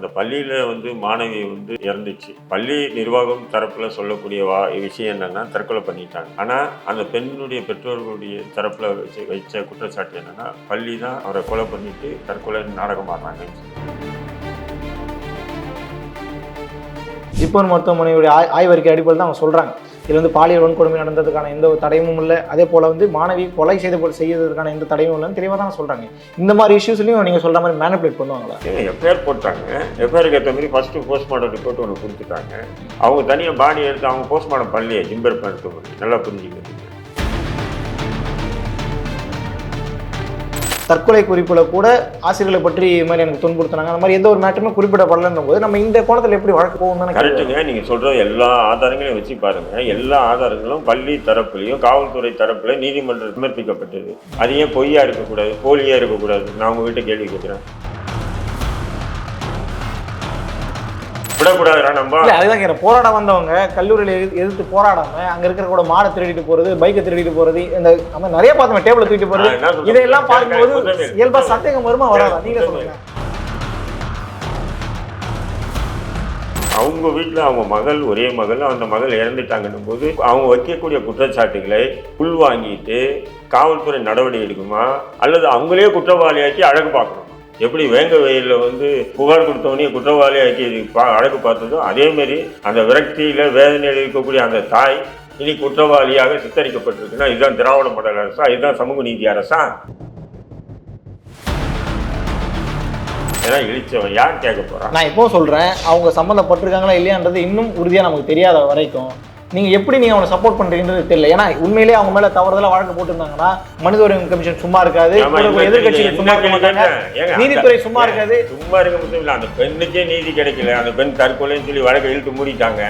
அந்த பள்ளியில் வந்து மாணவி வந்து இறந்துச்சு. பள்ளி நிர்வாகம் தரப்பில் சொல்லக்கூடிய வா விஷயம் என்னென்னா தற்கொலை பண்ணிட்டாங்க. ஆனால் அந்த பெண்ணுடைய பெற்றோர்களுடைய தரப்பில் வச்சு வைச்ச குற்றச்சாட்டு என்னன்னா பள்ளி தான் அவரை கொலை பண்ணிட்டு தற்கொலை நாடகம் ஆடுறாங்கன்னு சொல்லி. ஜிப்மர் மருத்துவமனையுடைய ஆய் ஆய்வறிக்கை அடிப்படையில் தான் அவங்க சொல்கிறாங்க இதில் வந்து பாலியல் வன்கொடுமை நடந்ததுக்கான எந்த ஒரு தடயமும் இல்லை. அதே போல் வந்து மாணவி கொலை செய்த போல் செய்யறதுக்கான எந்த தடையும் இல்லைன்னு தெளிவாக தான் சொல்கிறாங்க இந்த மாதிரி இஷ்யூஸ்லையும் நீங்கள் சொல்கிற மாதிரி மேனிபுலேட் பண்ணுவாங்களா? எஃப்ஐஆர் போட்டாங்க. எஃப்ஐஆருக்கு ஏற்ற மாதிரி ஃபஸ்ட்டு போஸ்ட்மார்ட்டம் ரிப்போர்ட் ஒன்று கொடுத்துட்டாங்க. அவங்க தனியாக பாடி எடுத்து அவங்க போஸ்ட்மார்ட்டம் பண்ணலையே ஜிம்பர் மருத்துவமனை. நல்லா புரிஞ்சுக்கிட்டு தற்கொலை குறிப்பில் கூட ஆசிரியர்களை பற்றி இது மாதிரி எனக்கு துன்புறுத்தினாங்க. அந்த மாதிரி எந்த ஒரு மேட்டருமே குறிப்பிடப்படலன்னும் போது நம்ம இந்த கோணத்தில் எப்படி வழக்கு போகும் கரெக்டுங்க நீங்கள் சொல்கிற எல்லா ஆதாரங்களையும் வச்சு பாருங்கள் எல்லா ஆதாரங்களும் பள்ளி தரப்புலையும் காவல்துறை தரப்புல நீதிமன்றம் சமர்ப்பிக்கப்பட்டது. அது ஏன் பொய்யா இருக்கக்கூடாது போலியாக இருக்கக்கூடாது? நான் உங்ககிட்ட கேள்வி கேட்குறேன். விடக்கூடாதுடா நம்ம. அதுதான் கேட்குறேன் போராட வந்தவங்க கல்லூரியில் எதிர்- எதிர்த்து போராடாம அங்கே இருக்கிற கூட மாடை திருடிட்டு போகிறது பைக்கை திருடிட்டு போகிறது இந்த நம்ம நிறைய பார்த்தோம் டேபிளை தூக்கிட்டு போகிறது சொல்றேன்? இதையெல்லாம் பார்க்கும்போது குற்றமே இல்லை. இயல்பா சந்தேகம் வருமா வராதா? நீங்க குற்றமே சொல்லுங்க. அவங்க வீட்டில் அவங்க மகள் ஒரே மகள் அந்த மகள் இறந்துட்டாங்கன்னும் போது அவங்க வைக்கக்கூடிய குற்றச்சாட்டுகளை உள்வாங்கிட்டு காவல்துறை நடவடிக்கை எடுக்குமா? அல்லது அவங்களே குற்றவாளியாக்கி அழகு பார்க்கணும்? எப்படி வேங்க வெயிலில் வந்து புகார் கொடுத்தவனே குற்றவாளி ஆக்கி அழகு பார்த்ததோ அதேமாரி அந்த விரக்தியில் வேதனையில் இருக்கக்கூடிய அந்த தாய் இனி குற்றவாளியாக சித்தரிக்கப்பட்டிருக்குன்னா இதுதான் திராவிட மாடல் அரசா இதுதான் சமூக நீதி அரசா? ஏன்னா இழிச்சவன் யார் கேட்க போறான்? நான் இப்போ சொல்றேன் அவங்க சம்மந்தப்பட்டிருக்காங்களா இல்லையான்றது இன்னும் உறுதியா நமக்கு தெரியாத வரைக்கும் நீங்க எப்படி நீங்க அவனை சப்போர்ட் பண்றீங்கன்றது தெரியல. ஏன்னா உண்மையிலேயே அவங்க மேல தவறுதலா வழக்கு போட்டிருந்தாங்கன்னா மனித உரிமை கமிஷன் சும்மா இருக்காது. இல்ல, சும்மா இருக்க என்ன மாட்டாங்க. கேள்வி ஏங்க, நீதித்துறை சும்மா இருக்காது. சும்மா இருக்க மட்டும் இல்ல அந்த பெண்ணுக்கே நீதி கிடைக்கல. அந்த பெண் தற்கொலைன்னு சொல்லி வழக்கை இழுத்து மூடிட்டாங்க.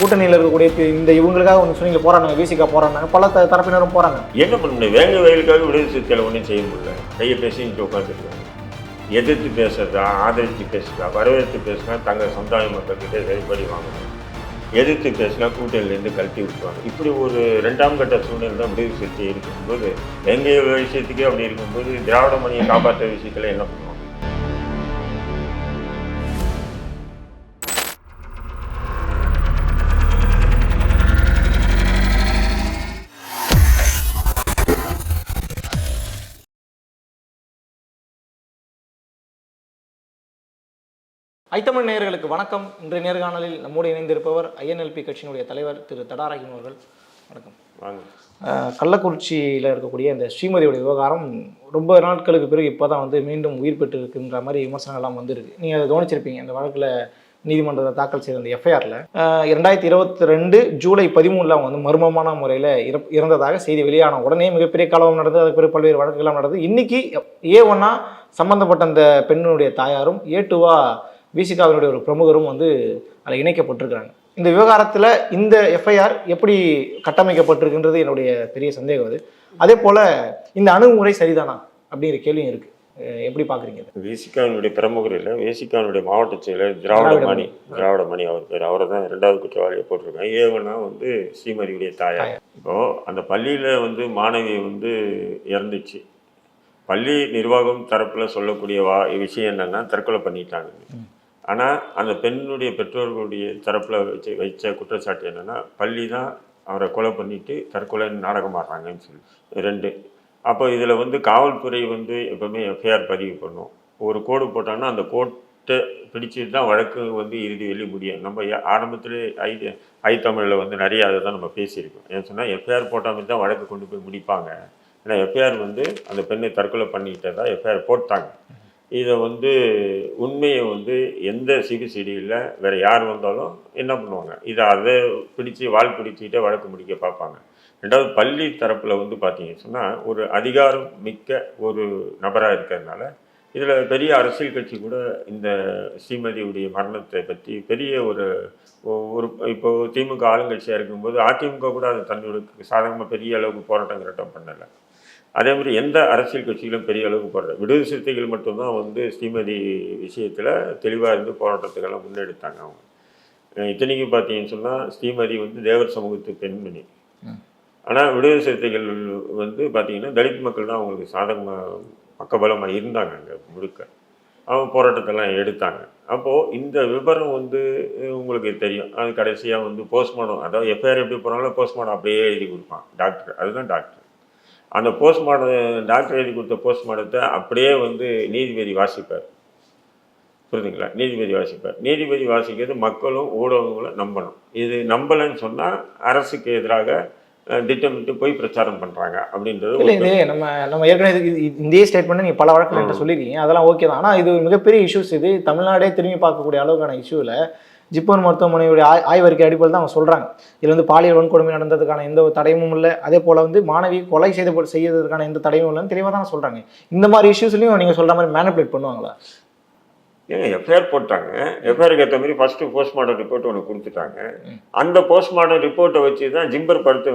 கூட்டணியில் இருக்கக்கூடிய இந்த இவங்களுக்காக ஒன்று சொன்னீங்க போறாங்க விசிகா போறாங்க பல தரப்பினரும் போறாங்க. என்ன பண்ண முடியும்? வேங்க வயலுக்காக விடுதலை சிறுத்தைகளை ஒன்றும் செய்ய முடியல. கையை பேசிட்டு உட்காந்துருக்காங்க எதிர்த்து பேசுறதா ஆதரித்து பேசுகிறதா வரவேற்று பேசுனா தங்கள் சமுதாய மக்கள்கிட்ட சரிப்படி வாங்கணும். எதிர்த்து பேசினா கூட்டணியிலேருந்து கழட்டி விட்டுருவாங்க. இப்படி ஒரு ரெண்டாம் கட்ட சூழ்நிலை தான் விடுதலை சிறுத்தை இருக்கும்போது எங்கள் விஷயத்துக்கே அப்படி இருக்கும்போது திராவிட மணியை காப்பாற்ற விஷயத்துல என்ன பண்ணுவாங்க? ஐத்தமிழ் நேயர்களுக்கு வணக்கம். இன்றைய நேர்காணலில் நம்மோடு இணைந்திருப்பவர் ஐஎன்எல்பி கட்சியினுடைய தலைவர் திரு தடாரகின் அவர்கள். வணக்கம். கள்ளக்குறிச்சியில் இருக்கக்கூடிய இந்த ஸ்ரீமதியோட விவகாரம் ரொம்ப நாட்களுக்கு பிறகு இப்போ தான் வந்து மீண்டும் உயிர் பெற்று இருக்குன்ற மாதிரி விமர்சனங்கள்லாம் வந்திருக்கு. நீங்கள் அதை கவனிச்சிருப்பீங்க. இந்த வழக்கில் நீதிமன்றத்தில் தாக்கல் செய்த அந்த எஃப்ஐஆரில் இரண்டாயிரத்தி இருபத்தி ரெண்டு ஜூலை பதிமூணில் அவங்க வந்து மர்மமான முறையில் இறந்ததாக செய்தி வெளியான உடனே மிகப்பெரிய கலவரம் நடந்தது. அதுக்கு பிறகு பல்வேறு வழக்குகள்லாம் நடந்தது. இன்னைக்கு ஏ ஒன்னா சம்பந்தப்பட்ட அந்த பெண்ணுடைய தாயாரும் ஏ டூவா விசிகாவினுடைய ஒரு பிரமுகரும் வந்து அதில் இணைக்கப்பட்டிருக்கிறாங்க. இந்த விவகாரத்தில் இந்த எஃப்ஐஆர் எப்படி கட்டமைக்கப்பட்டிருக்குன்றது என்னுடைய பெரிய சந்தேகம் அது. அதே போல் இந்த அணுகுமுறை சரிதானா அப்படிங்கிற கேள்வியும் இருக்குது எப்படி பார்க்குறீங்க இதை? வேசிகாவினுடைய பிரமுகர் இல்லை வேசிகாவினுடைய மாவட்ட செயலர் திராவிட திராவிட மணி திராவிட மணி அவர் பேர். அவரை தான் ரெண்டாவது குற்றவாளியை போட்டிருக்காங்க. ஏவனா வந்து ஸ்ரீமதியுடைய தாயார். இப்போ அந்த பள்ளியில் வந்து மாணவி வந்து இறந்துச்சு. பள்ளி நிர்வாகம் தரப்பில் சொல்லக்கூடிய வா விஷயம் என்னன்னா தற்கொலை பண்ணிட்டாங்க. ஆனால் அந்த பெண்ணுடைய பெற்றோர்களுடைய தரப்பில் வச்சு வைச்ச குற்றச்சாட்டு என்னன்னா பள்ளி தான் அவரை கொலை பண்ணிட்டு தற்கொலை நாடகம் ஆடுறாங்கன்னு சொல்லி ரெண்டு. அப்போ இதில் வந்து காவல்துறை வந்து எப்போவுமே எஃப்ஐஆர் பதிவு பண்ணும். ஒரு கோடு போட்டாங்கன்னா அந்த கோட்டை பிடிச்சிட்டு தான் வழக்கு வந்து இறுதி வெளி முடியும். நம்ம ஏ- ஆரம்பத்திலே ஐ ஐ தமிழில் வந்து நிறைய அதை தான் நம்ம பேசியிருக்கோம். ஏன்னு சொன்னால் எஃப்ஐஆர் போட்டாமல் தான் வழக்கு கொண்டு போய் முடிப்பாங்க. ஏன்னா எஃப்ஐஆர் வந்து அந்த பெண்ணை தற்கொலை பண்ணிக்கிட்டதா எஃப்ஐஆர் போட்டாங்க. இதை வந்து உண்மையை வந்து எந்த சிபிசிடியில் வேறு யார் வந்தாலும் என்ன பண்ணுவாங்க? இதை அதை பிடிச்சி வால் பிடிச்சிக்கிட்டே வழக்கு முடிக்க பார்ப்பாங்க. ரெண்டாவது பள்ளி தரப்பில் வந்து பார்த்தீங்க சொன்னால் ஒரு அதிகாரம் மிக்க ஒரு நபராக இருக்கிறதுனால இதில் பெரிய அரசியல் கட்சி கூட இந்த ஸ்ரீமதியுடைய மரணத்தை பற்றி பெரிய ஒரு ஒரு இப்போ திமுக ஆளுங்கட்சியாக இருக்கும்போது அதிமுக கூட அது தன்னோட சாதகமாக பெரிய அளவுக்கு போராட்டம் கிராட்டம் பண்ணலை. அதே மாதிரி எந்த அரசியல் கட்சிகளும் பெரிய அளவுக்கு போராட்டம் விடுதலை சிறுத்தைகள் மட்டும்தான் வந்து ஸ்ரீமதி விஷயத்தில் தெளிவாக இருந்து போராட்டத்துக்கெல்லாம் முன்னெடுத்தாங்க அவங்க. இத்தனைக்கும் பார்த்தீங்கன்னு சொன்னால் ஸ்ரீமதி வந்து தேவர் சமூகத்து பெண்மணி. ஆனால் விடுதலை சிறுத்தைகள் வந்து பார்த்தீங்கன்னா தலித் மக்கள் தான் அவங்களுக்கு சாதகமாக பக்கபலமாக இருந்தாங்க அங்கே முழுக்க. அவங்க போராட்டத்தெல்லாம் எடுத்தாங்க. அப்போது இந்த விவரம் வந்து உங்களுக்கு தெரியும். அது கடைசியாக வந்து போஸ்ட்மார்ட்டம் அதாவது எஃப்ஐஆர் எப்படி போகிறாங்களோ போஸ்ட்மார்ட்டம் அப்படியே எழுதி கொடுப்பான். டாக்டர் அதுதான் டாக்டர். அந்த போஸ்ட்மார்ட்டம் டாக்டர் எழுதி கொடுத்த போஸ்ட்மார்ட்டத்தை அப்படியே வந்து நீதிபதி வாசிப்பார். புரியுதுங்களா நீதிபதி வாசிப்பார். நீதிபதி வாசிக்கிறது மக்களும் ஊடகங்களும் நம்பணும். இது நம்பலைன்னு சொன்னால் அரசுக்கு எதிராக திட்டமிட்டு போய் பிரச்சாரம் பண்ணுறாங்க அப்படின்றது இல்லை இது நம்ம நம்ம ஏற்கனவே இது- இதே ஸ்டேட்மெண்ட் நீங்கள் பல வழக்கு சொல்லியிருக்கீங்க. அதெல்லாம் ஓகே தான். ஆனால் இது ஒரு மிகப்பெரிய இஷ்யூஸ் இது. தமிழ்நாடே திரும்பி பார்க்கக்கூடிய அளவுக்கான இஷ்யூவில் ஜிப்மர் மருத்துவமனையுடைய ஆய் ஆய்வறிக்கை அடிப்படையில் தான் அவங்க சொல்கிறாங்க இதில் வந்து பாலியல் வன்கொடுமை நடந்ததுக்கான எந்த ஒரு தடயமும் இல்லை. அதே போல் வந்து மாணவி கொலை செய்து செய்யறதுக்கான எந்த தடயமும் இல்லைன்னு தெளிவாக தான் சொல்கிறாங்க இந்த மாதிரி இஷ்யூஸ்லையும் நீங்கள் சொல்கிற மாதிரி மேனிப்புலேட் பண்ணுவாங்களா? ஏங்க எஃப்ஐஆர் போட்டாங்க. எஃப்ஐஆருக்கு ஏற்ற மாதிரி ஃபஸ்ட்டு போஸ்ட்மார்ட்டம் ரிப்போர்ட் ஒன்று கொடுத்துட்டாங்க. அந்த போஸ்ட்மார்ட்டம் ரிப்போர்ட்டை வச்சு தான் ஜிம்பர் படுத்து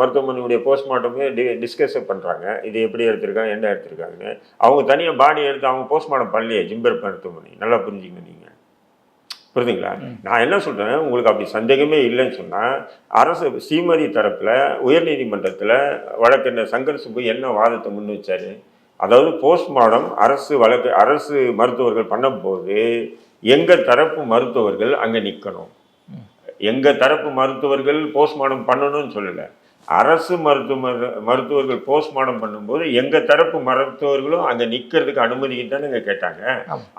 மருத்துவமனையுடைய போஸ்ட்மார்ட்டமே டி டிஸ்கஸ் பண்ணுறாங்க இது எப்படி எடுத்திருக்காங்க என்ன எடுத்திருக்காங்கன்னு. அவங்க தனியாக பாடி எடுத்து அவங்க போஸ்ட்மார்ட்டம் பண்ணலையே ஜிம்பர் மருத்துவமனை. நல்லா புரிஞ்சுங்க நீங்கள் புரியுதுங்களா நான் என்ன சொல்கிறேன் உங்களுக்கு அப்படி சந்தேகமே இல்லைன்னு சொன்னால் அரசு ஸ்ரீமதி தரப்பில் உயர்நீதிமன்றத்தில் வழக்கறிஞர் சங்கர் சுப்பு என்ன வாதத்தை முன் வச்சாரு அதாவது போஸ்ட்மார்ட்டம் அரசு வழக்கு அரசு மருத்துவர்கள் பண்ணும்போது எங்கள் தரப்பு மருத்துவர்கள் அங்கே நிற்கணும் எங்கள் தரப்பு மருத்துவர்கள் போஸ்ட்மார்ட்டம் பண்ணணும்னு சொல்லலை. அரசு மருத்துவ மருத்துவர்கள் போஸ்ட்மார்ட்டம் பண்ணும்போது எங்கள் தரப்பு மருத்துவர்களும் அங்கே நிற்கிறதுக்கு அனுமதி தானே கேட்டாங்க.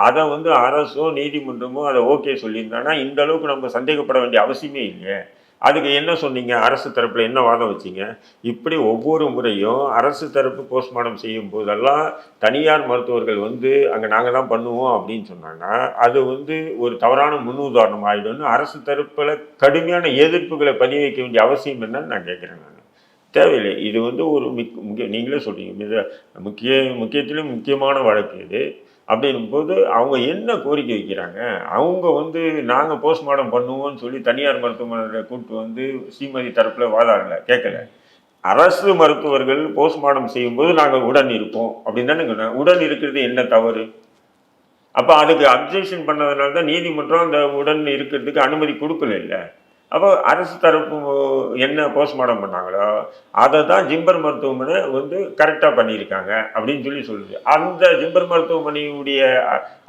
அதை வந்து அரசும் நீதிமன்றமும் அதை ஓகே சொல்லியிருந்தாங்கன்னா இந்த அளவுக்கு நம்ம சந்தேகப்பட வேண்டிய அவசியமே இல்லையே. அதுக்கு என்ன சொன்னீங்க? அரசு தரப்பில் என்ன வாதம் வச்சீங்க? இப்படி ஒவ்வொரு முறையும் அரசு தரப்பு போஸ்ட்மார்ட்டம் செய்யும் போதெல்லாம் தனியார் மருத்துவர்கள் வந்து அங்கே நாங்கள் தான் பண்ணுவோம் அப்படின்னு சொன்னாங்கன்னா அது வந்து ஒரு தவறான முன்னுதாரணம் ஆகிடும்னு அரசு தரப்பில் கடுமையான எதிர்ப்புகளை பதிவு வைக்க வேண்டிய அவசியம் என்னன்னு நான் கேட்குறேன் நான். தேவையில்லை. இது வந்து ஒரு மிக் முக்கிய நீங்களே சொல்கிறீங்க மிக முக்கிய முக்கியத்திலும் முக்கியமான வழக்கு இது. அப்படின்னும் போது அவங்க என்ன கோரிக்கை வைக்கிறாங்க? அவங்க வந்து நாங்கள் போஸ்ட்மார்ட்டம் பண்ணுவோம்னு சொல்லி தனியார் மருத்துவமனையில் கூப்பிட்டு வந்து ஸ்ரீமதி தரப்பில் வாதாடலை கேட்கல அரசு மருத்துவர்கள் போஸ்ட்மார்ட்டம் செய்யும்போது நாங்கள் உடன் இருப்போம் அப்படின்னு தானே உடன் இருக்கிறது என்ன தவறு? அப்போ அதுக்கு அப்ஜெக்ஷன் பண்ணதுனால தான் நீதிமன்றம் அந்த உடன் இருக்கிறதுக்கு அனுமதி கொடுக்கல இல்லை. அப்போ அரசு தரப்பு என்ன போஸ்ட்மார்ட்டம் பண்ணாங்களோ அதை தான் ஜிம்பர் மருத்துவமனை வந்து கரெக்டாக பண்ணியிருக்காங்க அப்படின்னு சொல்லி சொல்லுது. அந்த ஜிம்பர் மருத்துவமனையுடைய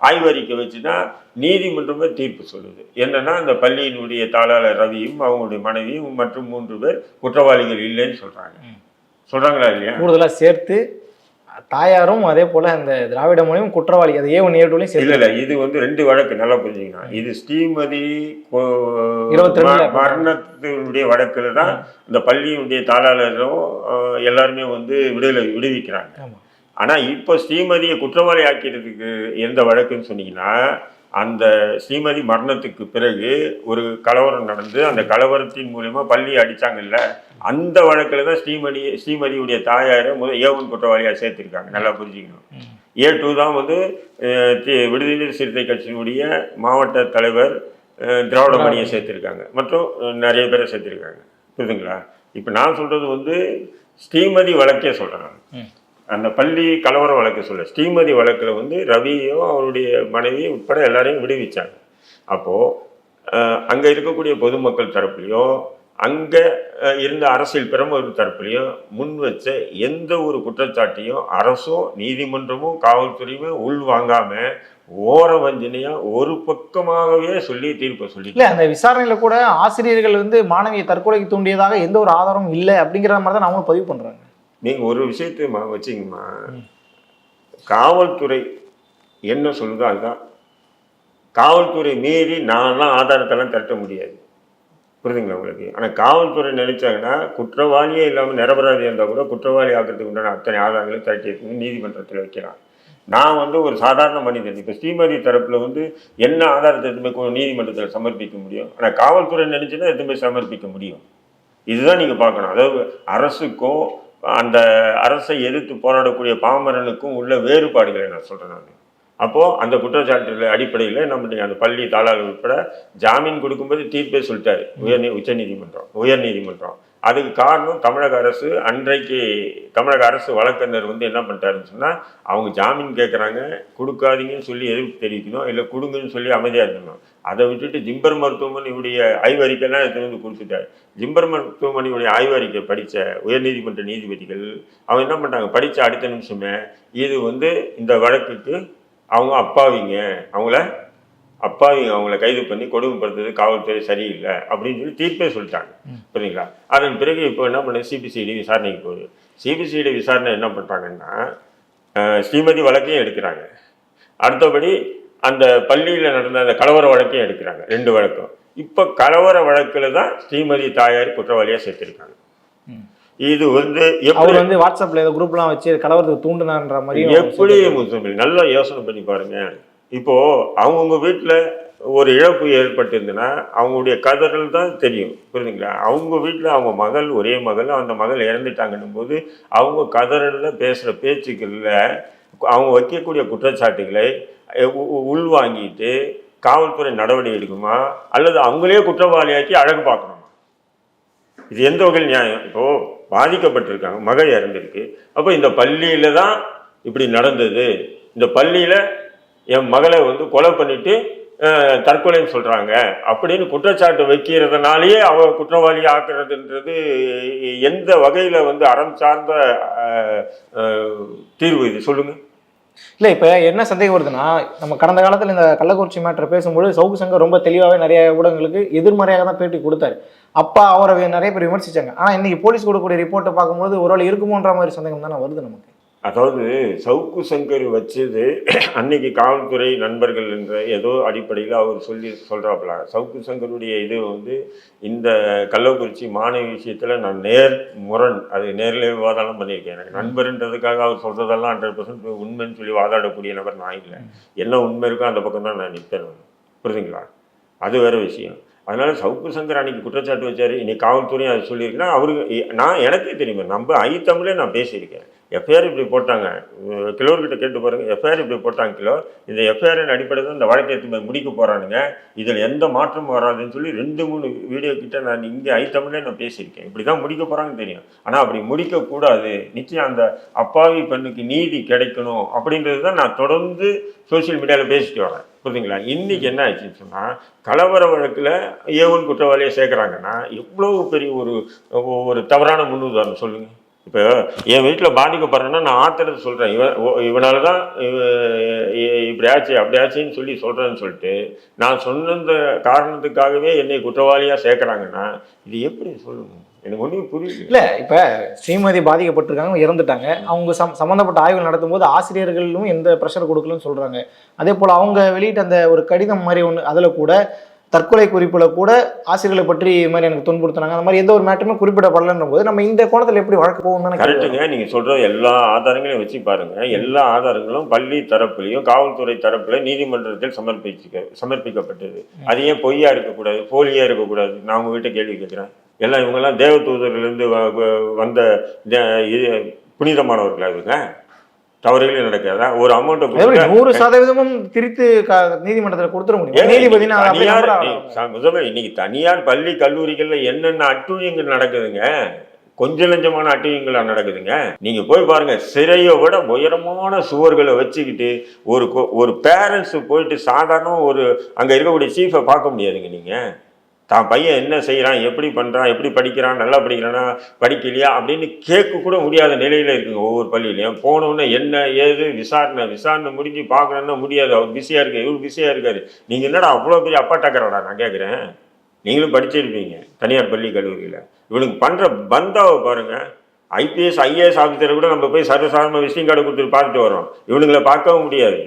ஆய்வறிக்கை வச்சு தான் நீதிமன்றமே தீர்ப்பு சொல்லுது. என்னன்னா அந்த பள்ளியினுடைய தாளாளர் ரவியும் அவங்களுடைய மனைவியும் மற்றும் மூன்று பேர் குற்றவாளிகள் இல்லைன்னு சொல்கிறாங்க சொல்கிறாங்களா இல்லையா? கூடுதலாக சேர்த்து தாயாரும் அதே போல் அந்த திராவிட மொழியும் குற்றவாளி அது ஏ ஒன் ஏ டூலையும் இல்ல சேர்த்து இல்ல இது வந்து ரெண்டு வழக்கு நல்லா புரிஞ்சுக்கணும். இது ஸ்ரீமதி இருபத்தி ரெண்டுல ம- மரணத்தினுடைய வழக்குல தான் இந்த பள்ளியினுடைய தாளாளரும் எல்லாருமே வந்து விடுதலை விடுவிக்கிறாங்க. ஆனா இப்போ ஸ்ரீமதியை குற்றவாளி ஆக்கிறதுக்கு எந்த வழக்குன்னு சொன்னீங்கன்னா அந்த ஸ்ரீமதி மரணத்துக்கு பிறகு ஒரு கலவரம் நடந்து அந்த கலவரத்தின் மூலியமா பள்ளி அடிச்சாங்கல்ல அந்த வழக்குல தான் ஸ்ரீமதி ஸ்ரீமதியுடைய தாயாரை முத ஏவன் குற்றவாளியா சேர்த்திருக்காங்க நல்லா புரிஞ்சுக்கணும். ஏ டூ தான் வந்து விடுதலை சிறுத்தை கட்சியினுடைய மாவட்ட தலைவர் அஹ், திராவிட மணியை சேர்த்திருக்காங்க. மற்றும் நிறைய பேரை சேர்த்திருக்காங்க. புரியுதுங்களா? இப்போ நான் சொல்றது வந்து ஸ்ரீமதி வழக்கே ம். அந்த பள்ளி கலவர வழக்கு சொல்ல ஸ்ரீமதி வழக்கில் வந்து ரவியும் அவருடைய மனைவி உட்பட எல்லாரையும் விடுவிச்சாங்க. அப்போது அங்கே இருக்கக்கூடிய பொதுமக்கள் தரப்புலையும் அங்கே இருந்த அரசியல் பிரமுகர் தரப்புலையும் முன் வச்ச எந்த ஒரு குற்றச்சாட்டையும் அரசும் நீதிமன்றமும் காவல்துறையுமே உள்வாங்காமல் ஓர வஞ்சனையா ஒரு பக்கமாகவே சொல்லி தீர்ப்பை சொல்லி இல்லை அந்த விசாரணையில் கூட ஆசிரியர்கள் வந்து மாணவியை தற்கொலைக்கு தூண்டியதாக எந்த ஒரு ஆதாரமும் இல்லை அப்படிங்கிற மாதிரி தான் அவங்களும் பதிவு பண்ணுறாங்க நீங்க ஒரு விஷயத்தை வச்சுங்கம்மா. காவல்துறை என்ன சொல்லுதோ அதுதான். காவல்துறை மீறி நான்லாம் ஆதாரத்தெல்லாம் திரட்ட முடியாது. புரியுதுங்களா உங்களுக்கு? ஆனால் காவல்துறை நினைச்சாங்கன்னா குற்றவாளியே இல்லாமல் நிரபராதி இருந்தால் கூட குற்றவாளி ஆக்கிறதுக்கு உண்டான அத்தனை ஆதாரங்களையும் திரட்டி எடுத்து நீதிமன்றத்தில் வைக்கலாம் நான் வந்து ஒரு சாதாரண மனிதன். இப்போ ஸ்ரீமதி தரப்பில் வந்து என்ன ஆதாரத்தை எதுவுமே நீதிமன்றத்தில் சமர்ப்பிக்க முடியும்? ஆனால் காவல்துறை நினைச்சுன்னா எதுவுமே சமர்ப்பிக்க முடியும். இதுதான் நீங்கள் பார்க்கணும். அதாவது அரசுக்கும் அந்த அரசை எதிர்த்து போராடக்கூடிய பாமரனுக்கும் உள்ள வேறுபாடுகளை நான் சொல்கிறேன் நான். அப்போது அந்த குற்றச்சாட்டுகள் அடிப்படையில் நம்முடைய அந்த பள்ளி தாளாளர் உட்பட ஜாமீன் கொடுக்கும்போது தீர்ப்பே சொல்லிட்டாரு. உயர் உச்சநீதிமன்றம் உயர்நீதிமன்றம் அதுக்கு காரணம் தமிழக அரசு அன்றைக்கு தமிழக அரசு வழக்கறிஞர் வந்து என்ன பண்ணிட்டாருன்னு சொன்னால் அவங்க ஜாமீன் கேட்குறாங்க கொடுக்காதீங்கன்னு சொல்லி எதிர்ப்பு தெரிவிக்கணும் இல்லை கொடுங்கன்னு சொல்லி அமைதியாக இருக்கணும் அதை விட்டுட்டு ஜிம்பர் மருத்துவமனையுடைய ஆய்வறிக்கைலாம் எடுத்து வந்து கொடுத்துட்டார். ஜிம்பர் மருத்துவமனையுடைய ஆய்வறிக்கை படித்த உயர்நீதிமன்ற நீதிபதிகள் அவங்க என்ன பண்ணிட்டாங்க? படித்த அடுத்த நிமிஷமே இது வந்து இந்த வழக்குக்கு அவங்க அப்பாவிங்க அவங்கள அப்பாவிங்க அவங்கள கைது பண்ணி கொடுமைப்படுத்துறது காவல்துறை சரியில்லை அப்படின்னு சொல்லி தீர்ப்பே சொல்லிட்டாங்க. புரியுங்களா அதன் பிறகு இப்போ என்ன பண்ண சிபிசிஐடி விசாரணைக்கு போகுது. சிபிசிஐடி விசாரணை என்ன பண்ணுறாங்கன்னா ஸ்ரீமதி வழக்கையும் எடுக்கிறாங்க. அடுத்தபடி அந்த பள்ளியில் நடந்த அந்த கலவர வழக்கையும் எடுக்கிறாங்க ரெண்டு வழக்கும். இப்போ கலவர வழக்கில் தான் ஸ்ரீமதி தாயார் குற்றவாளியாக சேர்த்திருக்காங்க. இது வந்து எப்படி அவர் வந்து வாட்ஸ்அப்ல ஏதோ குரூப்லாம் வச்சு கலவரத்துக்கு தூண்டுனான்ற மாதிரி எப்படி முஸ்லிம் நல்லா யோசனை பண்ணி பாருங்க. இப்போ அவங்கவுங்க வீட்டில் ஒரு இழப்பு ஏற்பட்டிருந்துன்னா அவங்களுடைய கதறல் தான் தெரியும் புரியுதுங்களா அவங்க வீட்டில் அவங்க மகள் ஒரே மகள் அந்த மகள் இறந்துட்டாங்கன்னும் போது அவங்க கதறலில் பேசுகிற பேச்சுக்களில் அவங்க வைக்கக்கூடிய குற்றச்சாட்டுகளை உள்வாங்கிட்டு காவல்துறை நடவடிக்கை எடுக்குமா? அல்லது அவங்களே குற்றவாளியாக்கி அழகு பார்க்கணுமா? இது எந்த வகையில் நியாயம்? இப்போது பாதிக்கப்பட்டிருக்காங்க மகள் இறந்துருக்கு அப்போ இந்த பள்ளியில் தான் இப்படி நடந்தது. இந்த பள்ளியில் என் மகளை வந்து கொலை பண்ணிவிட்டு தற்கொலைன்னு சொல்கிறாங்க அப்படின்னு குற்றச்சாட்டு வைக்கிறதுனாலேயே அவ குற்றவாளி ஆக்குறதுன்றது எந்த வகையில் வந்து அறம் சார்ந்த தீர்வு இது? சொல்லுங்கள் இல்ல இப்ப என்ன சந்தேகம் வருதுன்னா நம்ம கடந்த காலத்துல இந்த கள்ளக்குறிச்சி மேட்டர் பேசும்போது சவுக்கு சங்கர் ரொம்ப தெளிவாவே நிறைய ஊடகங்களுக்கு எதிர்மறையாக தான் பேட்டி கொடுத்தாரு. அப்பா அவரை நிறைய பேர் விமர்சிச்சாங்க. ஆனா இன்னைக்கு போலீஸ் கொடுக்கக்கூடிய ரிப்போர்ட்டை பார்க்கும்போது ஒரு வேளை இருக்குமோன்ற மாதிரி சந்தேகம் தானே வருது நமக்கு. அதாவது சவுக்கு சங்கர் வச்சது அன்னைக்கு காவல்துறை நண்பர்கள் என்ற ஏதோ அடிப்படையில் அவர் சொல்லி சொல்கிறாப்புல சவுக்கு சங்கருடைய இது வந்து இந்த கள்ளக்குறிச்சி மாணவி விஷயத்தில் நான் நேர் முரண். அது நேரில் விவாதம்லாம் பண்ணியிருக்கேன். எனக்கு நண்பர்ன்றதுக்காக அவர் சொல்கிறதெல்லாம் ஹண்ட்ரட் பர்சன்ட் உண்மைன்னு சொல்லி வாதாடக்கூடிய நபர் நான் இல்லை. என்ன உண்மை இருக்கோ அந்த பக்கம் தான் நான் நிற்பேன். புரியுதுங்களா அது வேற விஷயம். அதனால் சவுக்கு சங்கர் அன்னைக்கு குற்றச்சாட்டு வச்சார். இன்னைக்கு காவல்துறையும் அது சொல்லியிருக்கேன்னா அவருக்கு நான் எனக்கே தெரியுமே. நம்ம ஐ தமிழே நான் பேசியிருக்கேன். எஃப்ஐஆர் இப்படி போட்டாங்க. கிலோர்கிட்ட கேட்டு பாருங்க எஃப்ஐஆர் இப்படி போட்டாங்க கிலோ இந்த எஃப்ஐஆரின் அடிப்படையில் தான் இந்த வழக்கை எடுத்து முடிக்க போகிறானுங்க இதில் எந்த மாற்றமும் வராதுன்னு சொல்லி ரெண்டு மூணு வீடியோ கிட்ட நான் இங்கே ஐ நான் பேசியிருக்கேன். இப்படி தான் முடிக்க போகிறாங்கன்னு தெரியும். ஆனால் அப்படி முடிக்கக்கூடாது நிச்சயம் அந்த அப்பாவி பெண்ணுக்கு நீதி கிடைக்கணும் அப்படின்றது தான் நான் தொடர்ந்து சோஷியல் மீடியாவில் பேசிட்டு வரேன். புரியுதுங்களா? இன்றைக்கி என்ன ஆச்சுன்னு சொன்னால் கலவர வழக்கில் ஏவன் குற்றவாளியை சேர்க்குறாங்கன்னா எவ்வளோ பெரிய ஒரு ஒரு தவறான முன்னுதாரணம் சொல்லுங்கள் இப்போ என் வீட்டில் பாதிக்கப்படுறேன்னா நான் ஆத்திரத்தை சொல்கிறேன் இவன் ஓ- இவனால தான் இவ- இப்படி ஆச்சு அப்படி ஆச்சுன்னு சொல்லி சொல்கிறேன்னு சொல்லிட்டு நான் சொன்ன இந்த காரணத்துக்காகவே என்னை குற்றவாளியாக சேர்க்குறாங்கன்னா இது எப்படி சொல்லணும் எனக்கு ஒன்றும் புரியல. இல்லை இப்போ ஸ்ரீமதி பாதிக்கப்பட்டிருக்காங்க இறந்துட்டாங்க. அவங்க சம் சம்மந்தப்பட்ட ஆய்வுகள் நடத்தும்போது ஆசிரியர்களும் எந்த ப்ரெஷர் கொடுக்கலன்னு சொல்கிறாங்க அதே போல் அவங்க வெளியிட்ட அந்த ஒரு கடிதம் மாதிரி ஒன்று அதில் கூட தற்கொலை குறிப்புல கூட ஆசிரியர்களை பற்றி இது மாதிரி எனக்கு துன்புறுத்தினாங்க. அந்த மாதிரி எந்த ஒரு மேட்டருமே குறிப்பிடப்படலன்ற போது நம்ம இந்த கோணத்துல எப்படி வழக்கு போகும். கரெக்டுங்க நீங்க சொல்ற எல்லா ஆதாரங்களையும் வச்சு பாருங்க. எல்லா ஆதாரங்களும் பள்ளி தரப்புலையும் காவல்துறை தரப்புல நீதிமன்றத்தில் சமர்ப்பிச்சுக்க சமர்ப்பிக்கப்பட்டது. அது ஏன் பொய்யா இருக்கக்கூடாது? போலியா இருக்கக்கூடாது? நான் உங்ககிட்ட கேள்வி கேட்கிறேன். எல்லாம் இவங்கெல்லாம் தேவதூதர்லேருந்து வந்த தே- இது புனிதமானவர்களா இவங்க? தவறுகளே நடக்காதா ஒரு அமௌண்ட்டை நூறு சதவீதமும் திரித்து நீதிமன்றத்துல கொடுத்துட முடியும். நீதிபதி முதல்ல இன்னைக்கு தனியார் பள்ளி கல்லூரிகள்ல என்னென்ன அட்டுழியங்கள் நடக்குதுங்க? கொஞ்ச லஞ்சமான அட்டுழியங்களா நடக்குதுங்க? நீங்க போய் பாருங்க சிறையை விட உயரமான சுவர்களை வச்சுக்கிட்டு ஒரு ஒரு பேரண்ட்ஸ் போயிட்டு சாதாரண ஒரு அங்க இருக்கக்கூடிய சீஃபை பார்க்க முடியாதுங்க நீங்க. தான் பையன் என்ன செய்கிறான் எப்படி பண்ணுறான் எப்படி படிக்கிறான் நல்லா படிக்கிறானா படிக்கலையா அப்படின்னு கேட்க கூட முடியாத நிலையில் இருக்குங்க ஒவ்வொரு பள்ளியிலையும். போனோன்னே என்ன ஏது விசாரணை விசாரணை முடிஞ்சு பார்க்கணுன்னா முடியாது. அவர் பிஸியாக இருக்கார் இவர் பிஸியாக இருக்கார். நீங்கள் என்னடா அவ்வளோ பெரிய அப்பா டக்கறடா நான் கேட்குறேன் நீங்களும் படிச்சிருப்பீங்க தனியார் பள்ளி கல்லூரியில். இவனுக்கு பண்ணுற பந்தாவை பாருங்க. ஐபிஎஸ் ஐஏஎஸ் ஆஃபீஸரை கூட நம்ம போய் சர்வசாதாரண விசிட்டிங் கார்டு கொடுத்துட்டு பார்த்துட்டு வரோம் இவனுங்களை பார்க்கவும் முடியாது.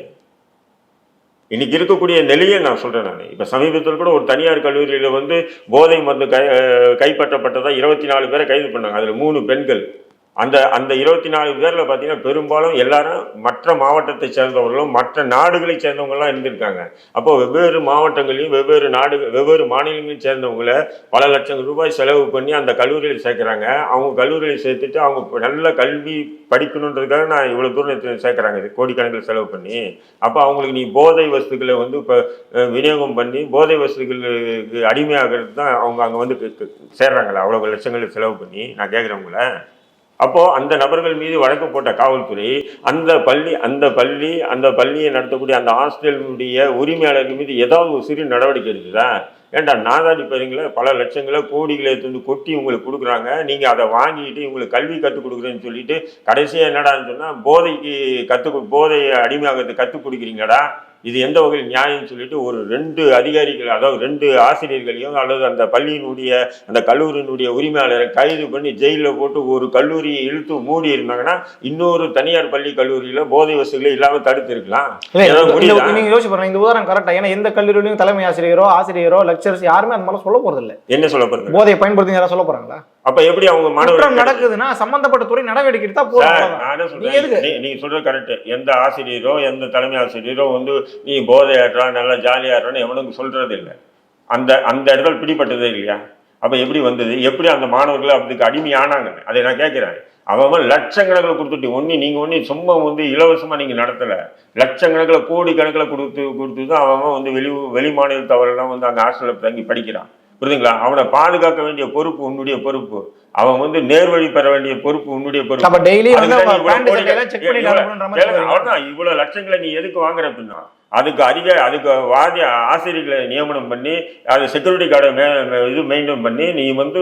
இன்னைக்கு இருக்கக்கூடிய நிலையை நான் சொல்றேன் நான். இப்போ சமீபத்தில் கூட ஒரு தனியார் கல்லூரியில் வந்து போதை மருந்து கை கைப்பற்றப்பட்டதாக கைப்பற்றப்பட்டதா இருபத்தி நாலு பேரை கைது பண்ணாங்க. அதில் மூணு பெண்கள். அந்த அந்த இருபத்தி நாலு பேரில் பார்த்தீங்கன்னா பெரும்பாலும் எல்லாரும் மற்ற மாவட்டத்தை சேர்ந்தவர்களும் மற்ற நாடுகளை சேர்ந்தவங்களாம் இருந்திருக்காங்க. அப்போ வெவ்வேறு மாவட்டங்களையும் வெவ்வேறு நாடு வெவ்வேறு மாநிலங்களையும் சேர்ந்தவங்கள பல லட்சம் ரூபாய் செலவு பண்ணி அந்த கல்லூரியில் சேர்க்குறாங்க. அவங்க கல்லூரியில் சேர்த்துட்டு அவங்க நல்ல கல்வி படிக்கணுன்றதுக்காக நான் இவ்வளோ தூரம் சேர்க்குறாங்க. இது கோடிக்கணக்கில் செலவு பண்ணி. அப்போ அவங்களுக்கு நீ போதை வஸ்துக்களை வந்து இப்போ விநியோகம் பண்ணி போதை வஸ்துகளுக்கு அடிமையாகிறது தான் அவங்க அங்கே வந்து கு- சேர்றாங்களா. அவ்வளோ லட்சங்களை செலவு பண்ணி. நான் கேட்குறவங்கள அப்போ அந்த நபர்கள் மீது வழக்கு போட்ட காவல்துறை அந்த பள்ளி அந்த பள்ளி அந்த பள்ளியை நடத்தக்கூடிய அந்த ஹாஸ்டலுடைய உரிமையாளர்கள் மீது ஏதாவது ஒரு சிறு நடவடிக்கை இருக்குதா ஏன்டா நாதாரி பேருங்களை பல லட்சங்களை கோடிகளை எடுத்து வந்து கொட்டி உங்களுக்கு கொடுக்குறாங்க. நீங்கள் அதை வாங்கிட்டு இவங்களுக்கு கல்வி கற்றுக் கொடுக்குறேன்னு சொல்லிட்டு கடைசியாக என்னடான்னு சொன்னால் போதைக்கு கற்றுக் போதையை அடிமையாகிறது கற்றுக் கொடுக்குறீங்கடா. இது எந்த வகையில் நியாயம்னு சொல்லிட்டு ஒரு ரெண்டு அதிகாரிகள் அதாவது ரெண்டு ஆசிரியர்களையும் அல்லது அந்த பள்ளியினுடைய அந்த கல்லூரியினுடைய உரிமையாளரை கைது பண்ணி ஜெயிலில் போட்டு ஒரு கல்லூரியை இழுத்து மூடி இருந்தாங்கன்னா இன்னொரு தனியார் பள்ளி கல்லூரியில் போதை வசதிகளை இல்லாமல் தடுத்து இருக்கலாம். இல்ல, ஏதாவது இந்த- முடியுதா? இந்த- நீங்க யோசிச்சு பாருங்க இந்த உதாரணம் கரெக்டா ஏன்னா எந்த கல்லூரியிலும் தலைமை ஆசிரியரோ ஆசிரியரோ லெக்சர்ஸ் யாருமே அந்த மாதிரி சொல்ல போறது இல்ல என்ன சொல்ல போறது போதையை பயன்படுத்தி யாராவது சொல்ல போறாங்களா? அப்ப எப்படி அவங்க மாணவர்கள் நடக்குதுன்னா சம்பந்தப்பட்ட துறை நடவடிக்கை எடுத்தா போதும். நான்? சொல்றேன்? நீ- நீங்க சொல்றது கரெக்ட் எந்த ஆசிரியரோ எந்த தலைமை ஆசிரியரோ வந்து நீ போதை ஆடுறா நல்லா ஜாலியா ஆடுறான்னு எவனுக்கு சொல்றது இல்லை. அந்த அந்த இடத்துல பிடிப்பட்டதே இல்லையா? அப்ப எப்படி வந்தது? எப்படி அந்த மாணவர்கள் அதுக்கு அடிமையானாங்க அதை நான் கேட்கிறேன். அவன் லட்சக்கணக்கில் கொடுத்துட்டு ஒண்ணு நீங்க ஒண்ணு சும்மா வந்து இலவசமா நீங்க நடத்தல. லட்சக்கணக்கில் கோடி கணக்கில் கொடுத்து கொடுத்து தான் அவன் வந்து வெளி வெளி மாநிலத்தவரெல்லாம் வந்து அங்க ஹாஸ்டல்ல தங்கி படிக்கிறான். புரியுதுங்களா? அவனை பாதுகாக்க வேண்டிய பொறுப்பு உன்னுடைய பொறுப்பு. அவன் வந்து நேர்வழி பெற வேண்டிய பொறுப்பு உன்னுடைய பொறுப்பு. இவ்வளவு லட்சங்களை நீ எதுக்கு வாங்குற அப்படின்னா அதுக்கு அதிக அதுக்கு வாதி ஆசிரியர்களை நியமனம் பண்ணி அது செக்யூரிட்டி கார்டை மே இது மெயின்டைன் பண்ணி நீ வந்து